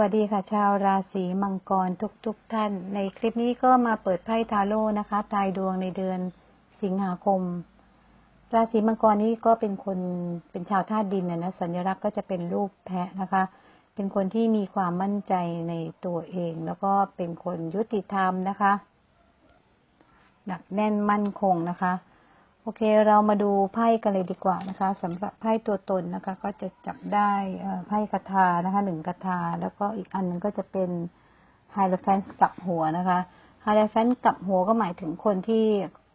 วัสดีค่ะ ชาวราศีมังกรทุกๆทท่าน ในคลิปนี้ก็มาเปิดไพ่ทาโร่นะคะตายดวงในเดือนสิงหาคม ราศีมังกรนี้ก็เป็นคนเป็นชาวธาตุดินนะนะสัญลักษณ์ก็จะเป็นรูปแพะนะคะ เป็นคนที่มีความมั่นใจในตัวเอง แล้วก็เป็นคนยุติธรรมนะคะ หนักแน่นมั่นคงนะคะ โอเค เรามาดูไพ่กันเลยดีกว่านะคะสำหรับไพ่ตัวตนนะคะ ก็จะจับได้ไพ่คาถานะคะหนึ่งคาถาแล้วก็อีกอันหนึงก็จะเป็นไฮโลแฟนส์กับหัวนะคะไฮโลแฟนส์กับหัวก็หมายถึงคนที่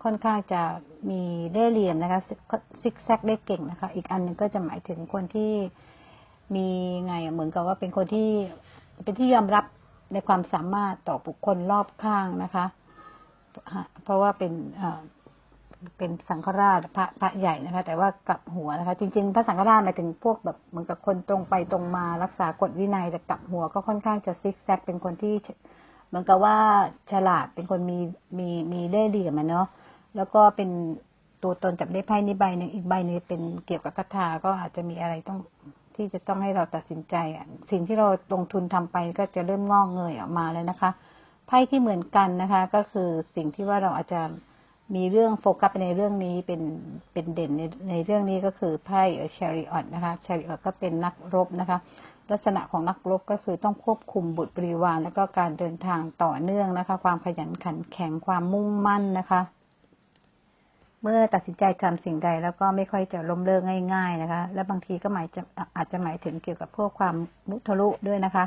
ค่อนข้างจะมีเล่ห์เหลี่ยมนะคะซิกแซกได้เก่งนะคะ อีกอันหนึงก็จะหมายถึงคนที่มีไงเหมือนกับว่าเป็นคนที่เป็นที่ยอมรับในความสามารถต่อบุคคลรอบข้างนะคะ เพราะว่าเป็น เป็นสังฆราชพระพระใหญ่นะคะ แต่ว่ากลับหัวนะคะ จริง ๆ พระสังฆราชหมายถึงพวกแบบเหมือนกับคนตรงไปตรงมารักษากฎวินัยแต่กลับหัวก็ค่อนข้างจะซิกแซกเป็นคนที่เหมือนกับว่าฉลาดเป็นคนมีมีมีเล่ห์เหลี่ยมเนาะแล้วก็เป็นตัวตนจับได้ไพ่นี้ใบหนึ่งอีกใบหนึงเป็นเกี่ยวกับคาถาก็อาจจะมีอะไรต้องที่จะต้องให้เราตัดสินใจอะสิ่งที่เราลงทุนทำไปก็จะเริ่มงอกเงยออกมาแล้วนะคะไพ่ที่เหมือนกันนะคะ ก็คือสิ่งที่ว่าเราอาจจะ มีเรื่องโฟกัสไปในเรื่องนี้เป็นเป็นเด่นในในเรื่องนี้ก็คือไพ่เชอริออตนะคะเชอริออตก็เป็นนักรบนะคะ ลักษณะของนักรบก็คือต้องควบคุมบุตรบริวาร แล้วก็การเดินทางต่อเนื่องนะคะ ความขยันขันแข็งความมุ่งมั่นนะคะ เมื่อตัดสินใจทำสิ่งใดแล้วก็ไม่ค่อยจะล้มเลิกง่าย ๆนะคะ และบางทีก็หมายจะอาจจะหมายถึงเกี่ยวกับพวกความมุทะลุด้วยนะคะ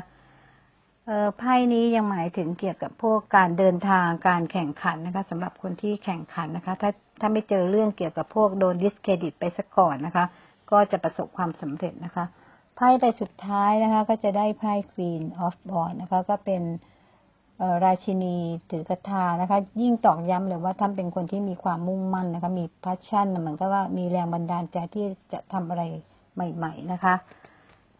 เออไพ่นี้ยังหมายถึงเกี่ยวกับพวกการเดินทางการแข่งขันนะคะสำหรับคนที่แข่งขันนะคะ ถ้าถ้าไม่เจอเรื่องเกี่ยวกับพวกโดนดิสเครดิตไปซะก่อนนะคะ ก็จะประสบความสำเร็จนะคะไพ่ใบสุดท้ายนะคะ ก็จะได้ไพ่ Queen of b o n นะคะ ก็เป็นราชินีถือกระทานะคะ ยิ่งตอกย้ำเลยว่าท่านเป็นคนที่มีความมุ่งมั่นนะคะ มีพ a ชั่นเหมือนกับว่ามีแรงบันดาลใจที่จะทำอะไรใหม่ ๆ นะคะ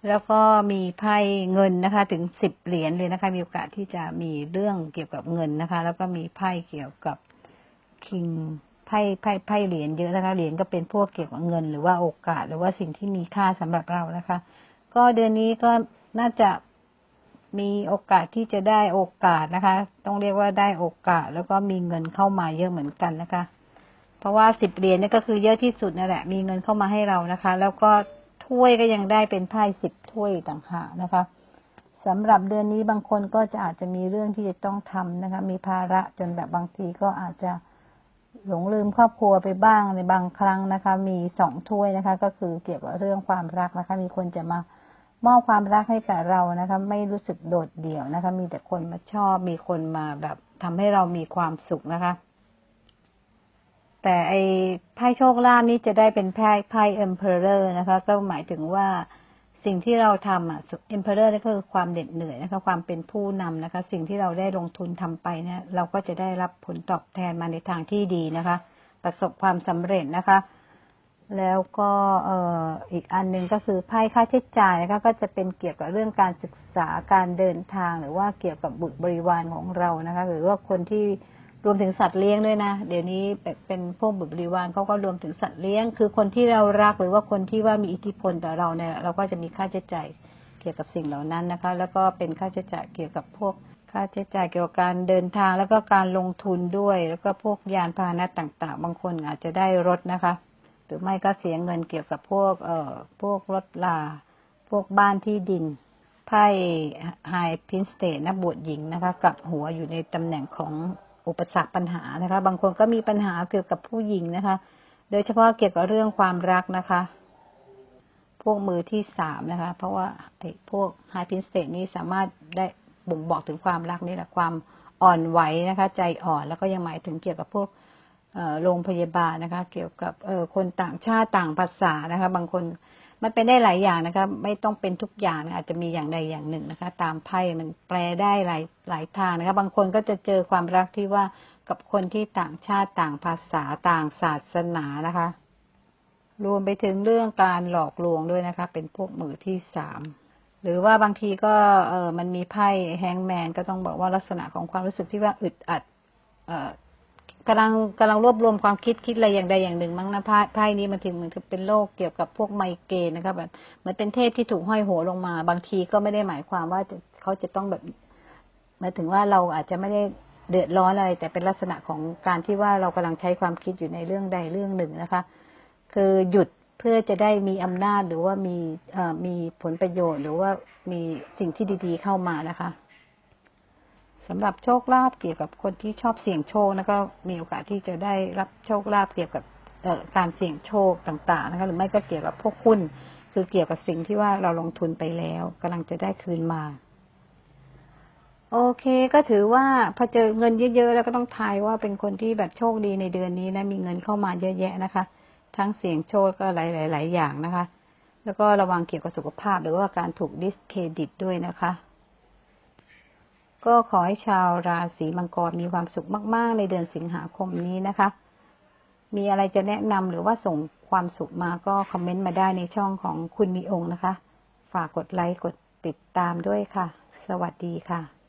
แล้วก็มีไพ่เงินนะคะ ถึงสิบเหรียญเลยนะคะ มีโอกาสที่จะมีเรื่องเกี่ยวกับเงินนะคะ แล้วก็มีไพ่เกี่ยวกับคิงไพ่ไพ่ไพ่เหรียญเยอะนะคะเหรียญก็เป็นพวกเกี่ยวกับเงิน หรือว่าโอกาส หรือว่าสิ่งที่มีค่าสำหรับเรานะคะ ก็เดือนนี้ก็น่าจะมีโอกาสที่จะได้โอกาสนะคะ ต้องเรียกว่าได้โอกาส แล้วก็มีเงินเข้ามาเยอะเหมือนกันนะคะ เพราะว่าสิบเหรียญนี่ก็คือเยอะที่สุดนั่นแหละ มีเงินเข้ามาให้เรานะคะ แล้วก็ ถ้วยก็ยังได้เป็นไพ่สิบถ้วยต่างหากนะคะสำหรับเดือนนี้บางคนก็จะอาจจะมีเรื่องที่จะต้องทำนะคะ มีภาระจนแบบบางทีก็อาจจะหลงลืมครอบครัวไปบ้างในบางครั้งนะคะ มีสองถ้วยนะคะ ก็คือเกี่ยวกับเรื่องความรักนะคะ มีคนจะมามอบความรักให้กับเรานะคะ ไม่รู้สึกโดดเดี่ยวนะคะ มีแต่คนมาชอบ มีคนมาแบบทำให้เรามีความสุขนะคะ แต่ไอ้ไพ่โชคลาภนี้จะได้เป็นไพ่ไพ่ emperor นะคะ ก็หมายถึงว่าสิ่งที่เราทำอะ emperor นี่ก็คือความเด็ดเหนื่อยนะคะ ความเป็นผู้นำนะคะ สิ่งที่เราได้ลงทุนทำไปเนี่ยเราก็จะได้รับผลตอบแทนมาในทางที่ดีนะคะ ประสบความสำเร็จนะคะ แล้วก็เอ่ออีกอันหนึ่งก็คือไพ่ค่าใช้จ่ายนะคะก็จะเป็นเกี่ยวกับเรื่องการศึกษาการเดินทางหรือว่าเกี่ยวกับบุตรบริวารของเรานะคะ หรือว่าคนที่ รวมถึงสัตว์เลี้ยงด้วยนะ เดี๋ยวนี้เป็นพวกบุตรบริวารเขาก็รวมถึงสัตว์เลี้ยง คือคนที่เรารักหรือว่าคนที่ว่ามีอิทธิพลต่อเราเนี่ยเราก็จะมีค่าใช้จ่ายเกี่ยวกับสิ่งเหล่านั้นนะคะ แล้วก็เป็นค่าใช้จ่ายเกี่ยวกับพวกค่าใช้จ่ายเกี่ยวกับการเดินทางแล้วก็การลงทุนด้วย แล้วก็พวกยานพาหนะต่างๆ บางคนอาจจะได้รถนะคะ หรือไม่ก็เสียเงินเกี่ยวกับพวกเอ่อพวกรถลา พวกบ้านที่ดินไพ่ไฮพินสเตทนักบวชหญิงนะคะกลับหัวอยู่ในตำแหน่งของ อุปสรรคปัญหานะคะ บางคนก็มีปัญหาเกี่ยวกับผู้หญิงนะคะ โดยเฉพาะเกี่ยวกับเรื่องความรักนะคะ พวกมือที่สามนะคะ เพราะว่าไอ้พวกไฮพินสเตทนี้สามารถได้บ่งบอกถึงความรักนี่แหละความอ่อนไหวนะคะ ใจอ่อนแล้วก็ยังหมายถึงเกี่ยวกับพวกโรงพยาบาลนะคะ เกี่ยวกับคนต่างชาติต่างภาษานะคะ บางคน มันเป็นได้หลายอย่างนะคะ ไม่ต้องเป็นทุกอย่างนะอาจจะมีอย่างใดอย่างหนึ่งนะคะ ตามไพ่มันแปลได้หลายหลายทางนะคะ บางคนก็จะเจอความรักที่ว่ากับคนที่ต่างชาติต่างภาษาต่างศาสนานะคะ รวมไปถึงเรื่องการหลอกลวงด้วยนะคะ เป็นพวกมือที่สามหรือว่าบางทีก็เออมันมีไพ่แฮงแมนก็ต้องบอกว่าลักษณะของความรู้สึกที่ว่าอึดอัด เอ่อ กำลังกำลังรวบรวมความคิดคิดอะไรอย่างใดอย่างหนึ่งมั้งนะไพ่ไพ่นี้มันถึงเหมือนกับเป็นโรคเกี่ยวกับพวกไมเกรนนะครับแบบเหมือนเป็นเทพที่ถูกห้อยหัวลงมา บางทีก็ไม่ได้หมายความว่าเขาจะต้องแบบหมายถึงว่าเราอาจจะไม่ได้เดือดร้อนอะไร แต่เป็นลักษณะของการที่ว่าเรากำลังใช้ความคิดอยู่ในเรื่องใดเรื่องหนึ่งนะคะ คือหยุดเพื่อจะได้มีอำนาจหรือว่ามีเอ่อมีผลประโยชน์ หรือว่ามีสิ่งที่ดี ๆเข้ามานะคะ สำหรับโชคลาภเกี่ยวกับคนที่ชอบเสี่ยงโชคนะก็มีโอกาสที่จะได้รับโชคลาภเกี่ยวกับการเสี่ยงโชคต่างๆนะคะหรือไม่ก็เกี่ยวกับพวกหุ้นคือเกี่ยวกับสิ่งที่ว่าเราลงทุนไปแล้วกำลังจะได้คืนมา โอเคก็ถือว่าพอเจอเงินเยอะๆแล้วก็ต้องทายว่าเป็นคนที่แบบโชคดีในเดือนนี้นะมีเงินเข้ามาเยอะแยะนะคะ ทั้งเสี่ยงโชคก็หลายๆอย่างนะคะ แล้วก็ระวังเกี่ยวกับสุขภาพหรือว่าการถูกดิสเครดิตด้วยนะคะ ก็ขอให้ชาวราศีมังกรมีความสุขมาก ๆ ในเดือนสิงหาคมนี้นะคะ มีอะไรจะแนะนำหรือว่าส่งความสุขมาก็คอมเมนต์มาได้ในช่องของคุณมีองค์นะคะ ฝากกดไลค์กดติดตามด้วยค่ะ สวัสดีค่ะ